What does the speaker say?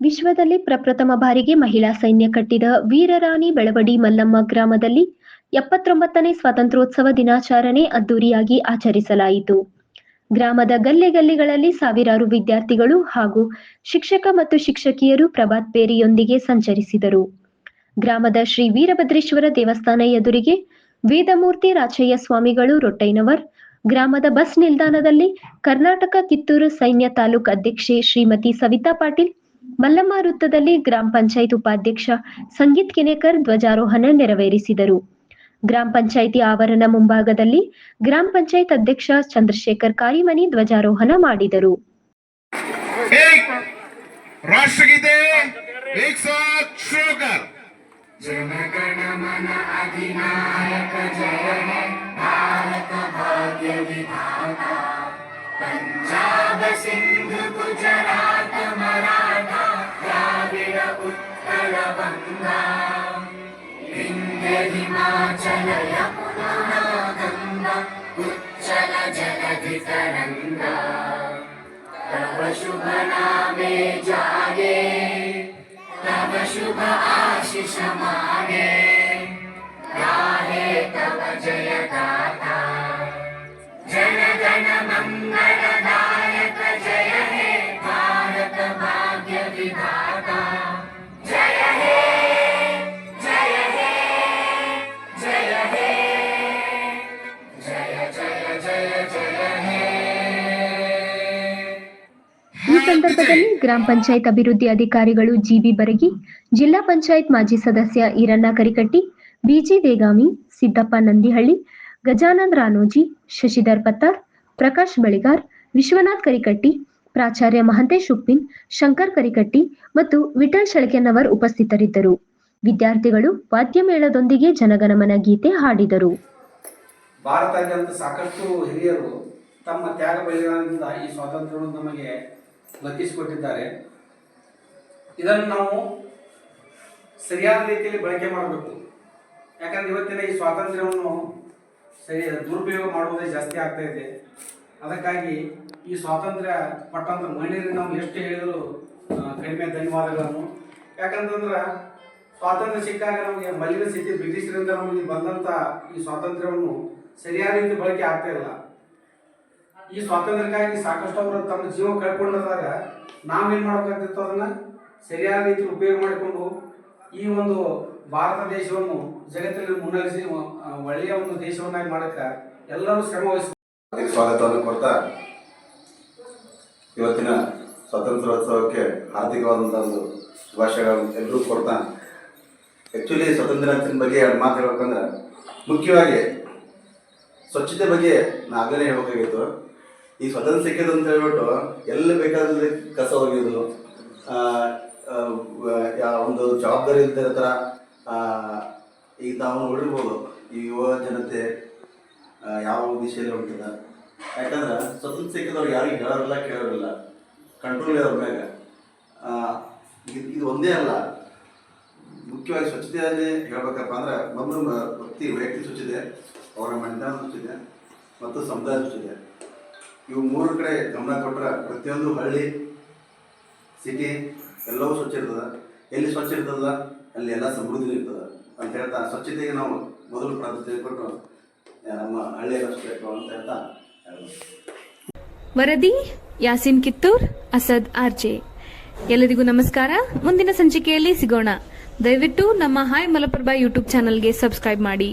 ವಿಶ್ವದಲ್ಲಿ ಪ್ರಪ್ರಥಮ ಬಾರಿಗೆ ಮಹಿಳಾ ಸೈನ್ಯ ಕಟ್ಟಿದ ವೀರರಾಣಿ ಬೆಳವಡಿ ಮಲ್ಲಮ್ಮ ಗ್ರಾಮದಲ್ಲಿ ಎಪ್ಪತ್ತೊಂಬತ್ತನೇ ಸ್ವಾತಂತ್ರ್ಯೋತ್ಸವ ದಿನಾಚರಣೆ ಅದ್ದೂರಿಯಾಗಿ ಆಚರಿಸಲಾಯಿತು. ಗ್ರಾಮದ ಗಲ್ಲೆ ಗಲ್ಲಿಗಳಲ್ಲಿ ಸಾವಿರಾರು ವಿದ್ಯಾರ್ಥಿಗಳು ಹಾಗೂ ಶಿಕ್ಷಕ ಮತ್ತು ಶಿಕ್ಷಕಿಯರು ಪ್ರಭಾತ್ ಪೇರಿಯೊಂದಿಗೆ ಸಂಚರಿಸಿದರು. ಗ್ರಾಮದ ಶ್ರೀ ವೀರಭದ್ರೇಶ್ವರ ದೇವಸ್ಥಾನ ಎದುರಿಗೆ ವೇದಮೂರ್ತಿ ರಾಚಯ್ಯ ಸ್ವಾಮಿಗಳು ರೊಟ್ಟೈನವರ್, ಗ್ರಾಮದ ಬಸ್ ನಿಲ್ದಾಣದಲ್ಲಿ ಕರ್ನಾಟಕ ಕಿತ್ತೂರು ಸೈನ್ಯ ತಾಲೂಕು ಅಧ್ಯಕ್ಷೆ ಶ್ರೀಮತಿ ಸವಿತಾ ಪಾಟೀಲ್ ಮಲ್ಲಮ್ಮ ವೃತ್ತದಲ್ಲಿ ಗ್ರಾಮ ಪಂಚಾಯತ್ ಉಪಾಧ್ಯಕ್ಷ ಸಂಗೀತ್ ಕಿನೇಕರ್ ಧ್ವಜಾರೋಹಣ ನೆರವೇರಿಸಿದರು. ಗ್ರಾಮ ಪಂಚಾಯಿತಿ ಆವರಣ ಮುಂಭಾಗದಲ್ಲಿ ಗ್ರಾಮ ಪಂಚಾಯತ್ ಅಧ್ಯಕ್ಷ ಚಂದ್ರಶೇಖರ್ ಕಾರಿಮನಿ ಧ್ವಜಾರೋಹಣ ಮಾಡಿದರು. उत्कलबन्दा हिमाचल यमुना गङ्गा उच्चल जलधि तरङ्गा तव शुभ नामे जागे तव शुभ आशिष मागे गाहे तव जय गाथा जन गण मङ्गलदायक जय हे भारत भाग्य विधाता ಸಂದರ್ಭದಲ್ಲಿ ಗ್ರಾಮ ಪಂಚಾಯತ್ ಅಭಿವೃದ್ಧಿ ಅಧಿಕಾರಿಗಳು ಜಿಬಿ ಬರಗಿ, ಜಿಲ್ಲಾ ಪಂಚಾಯತ್ ಮಾಜಿ ಸದಸ್ಯ ಈರಣ್ಣ ಕರಿಕಟ್ಟಿ, ಬಿಜಿ ದೇಗಾಮಿ ಸಿದ್ದಪ್ಪ ನಂದಿಹಳ್ಳಿ, ಗಜಾನಂದ್ ರಾನೋಜಿ, ಶಶಿಧರ್ ಪತ್ತಾರ್, ಪ್ರಕಾಶ್ ಬಳಿಗಾರ್, ವಿಶ್ವನಾಥ್ ಕರಿಕಟ್ಟಿ, ಪ್ರಾಚಾರ್ಯ ಮಹಂತೇಶ್ ಉಪ್ಪಿನ್, ಶಂಕರ್ ಕರಿಕಟ್ಟಿ ಮತ್ತು ವಿಠಲ್ ಶೆಳಕೆನ್ನವರ್ ಉಪಸ್ಥಿತರಿದ್ದರು. ವಿದ್ಯಾರ್ಥಿಗಳು ವಾದ್ಯಮೇಳದೊಂದಿಗೆ ಜನಗಣಮನ ಗೀತೆ ಹಾಡಿದರು. ಭಾರತಾದ್ಯಂತ ಸಾಕಷ್ಟು ಹಿರಿಯರು ತಮ್ಮ ತ್ಯಾಗ ಬಲಿದಾನದಿಂದ ಈ ಸ್ವಾತಂತ್ರ್ಯವನ್ನು ನಮಗೆ ದಕ್ಕಿಸಿಕೊಟ್ಟಿದ್ದಾರೆ ಇದನ್ನು ನಾವು ಸರಿಯಾದ ರೀತಿಯಲ್ಲಿ ಬಳಕೆ ಮಾಡಬೇಕು. ಯಾಕಂದ್ರೆ ಇವತ್ತಿನ ಈ ಸ್ವಾತಂತ್ರ್ಯವನ್ನು ಸರಿ, ದುರುಪಯೋಗ ಮಾಡುವುದೇ ಜಾಸ್ತಿ ಆಗ್ತಾ ಇದೆ. ಅದಕ್ಕಾಗಿ ಈ ಸ್ವಾತಂತ್ರ್ಯ ಪಟ್ಟಂತ ಮಹಿಳೆಯರಿಗೆ ನಾವು ಎಷ್ಟು ಹೇಳಿದರೂ ಕಡಿಮೆ ಧನ್ಯವಾದಗಳನ್ನು. ಯಾಕಂತಂದ್ರೆ, ಸ್ವಾತಂತ್ರ್ಯ ಸಿಕ್ಕಾಗ ನಮಗೆ ಮಲಿನ ಸ್ಥಿತಿ ಬ್ರಿಟಿಷರಿಂದ ನಮಗೆ ಬಂದಂತ ಈ ಸ್ವಾತಂತ್ರ್ಯವನ್ನು ಸರಿಯಾದ ರೀತಿ ಬಳಕೆ ಆಗ್ತಾ ಇಲ್ಲ. ಈ ಸ್ವಾತಂತ್ರ್ಯಕ್ಕಾಗಿ ಸಾಕಷ್ಟು ಅವರು ತಮ್ಮ ಜೀವ ಕಳ್ಕೊಂಡಾಗ ನಾವೇನ್ ಮಾಡ್ಬೇಕಾಗ್ತಿತ್ತು ಅದನ್ನ ಸರಿಯಾದ ರೀತಿ ಉಪಯೋಗ ಮಾಡಿಕೊಂಡು ಈ ಒಂದು ಭಾರತ ದೇಶವನ್ನು ಜಗತ್ತಿನಲ್ಲಿ ಮುನ್ನಡೆಸಿ ಒಳ್ಳೆಯ ಒಂದು ದೇಶವನ್ನಾಗಿ ಮಾಡಕ್ಕ ಎಲ್ಲರೂ ಶ್ರಮ ವಹಿಸ ಸ್ವಾಗತವನ್ನು ಕೊಡ್ತಾ ಇವತ್ತಿನ ಸ್ವಾತಂತ್ರ್ಯೋತ್ಸವಕ್ಕೆ ಹಾರ್ದಿಕವಾದಂಥ ಒಂದು ಶುಭಾಶಯಗಳನ್ನು ಎಲ್ಲರೂ ಕೊಡ್ತಾ. ಆ್ಯಕ್ಚುಲಿ ಸ್ವಾತಂತ್ರ್ಯ ಬಗ್ಗೆ ಎರಡು ಮಾತು ಹೇಳ್ಬೇಕಂದ್ರೆ ಮುಖ್ಯವಾಗಿ ಸ್ವಚ್ಛತೆ ಬಗ್ಗೆ ನಾ ಆಗಲೇ ಹೇಳ್ಬೇಕಾಗಿತ್ತು. ಈ ಸ್ವತಂತ್ರ ಸಿಕ್ಕಿದೆ ಅಂತ ಹೇಳ್ಬಿಟ್ಟು ಎಲ್ಲಿ ಬೇಕಾದಲ್ಲಿ ಕಸ ಒಗೆಯೋದು ಒಂದು ಜವಾಬ್ದಾರಿ ಇಲ್ದಿರೋ ಥರ ಈಗ ನಾವು ನೋಡಿರ್ಬೋದು ಈ ಯುವ ಜನತೆ ಯಾವ ದಿಶೆಯಲ್ಲಿ ಹೊಂಟಿದ ಯಾಕಂದ್ರೆ ಸ್ವತಂತ್ರ ಸಿಕ್ಕಿದವ್ರು ಯಾರಿಗೂ ಹೇಳೋರಿಲ್ಲ, ಕೇಳೋರಿಲ್ಲ. ಕಂಟ್ರೋಲ್ ಇರೋ ಮ್ಯಾಗ ಇದು ಒಂದೇ ಅಲ್ಲ. ಮುಖ್ಯವಾಗಿ ಸ್ವಚ್ಛತೆಯಲ್ಲಿ ಹೇಳ್ಬೇಕಪ್ಪ ಅಂದ್ರೆ ಮೊದಲು ವ್ಯಕ್ತಿ ವೈಯಕ್ತಿಕ ಸ್ವಚ್ಛತೆ, ಅವರ ಮನೆತನ ಸ್ವಚ್ಛತೆ ಮತ್ತು ಸಮುದಾಯ ಸ್ವಚ್ಛತೆ. ಇವು ಮೂರು ಕಡೆ ಗಮನ ಕೊಟ್ಟರೆ ಪ್ರತಿಯೊಂದು ಹಳ್ಳಿ ಸಿಟಿ ಎಲ್ಲವೂ ಸ್ವಚ್ಛ ಇರ್ತದೆ. ಎಲ್ಲಿ ಸ್ವಚ್ಛ ಇರ್ತದಲ್ಲ, ಅಲ್ಲಿ ಎಲ್ಲ ಸಮೃದ್ಧಿ ಇರ್ತದೆ. ಅಂತ ಹೇಳ್ತಾ ಸ್ವಚ್ಛತೆಗೆ ನಾವು ಮೊದಲು ಪ್ರಾಧಾನ್ಯತೆ ಕೊಟ್ಟು ನಮ್ಮ ಹಳ್ಳಿಯನ್ನು ಸ್ವಚ್ಛ ಅಂತ ಹೇಳ್ತಾ ವರದಿ, ಯಾಸಿನ್ ಕಿತ್ತೂರ್, ಅಸದ್ ಆರ್ಜೆ. ಎಲ್ಲರಿಗೂ ನಮಸ್ಕಾರ. ಮುಂದಿನ ಸಂಚಿಕೆಯಲ್ಲಿ ಸಿಗೋಣ. ದಯವಿಟ್ಟು ನಮ್ಮ ಹಾಯ್ ಮಲಪ್ರಭಾ ಯೂಟ್ಯೂಬ್ ಚಾನಲ್ಗೆ ಸಬ್ಸ್ಕ್ರೈಬ್ ಮಾಡಿ.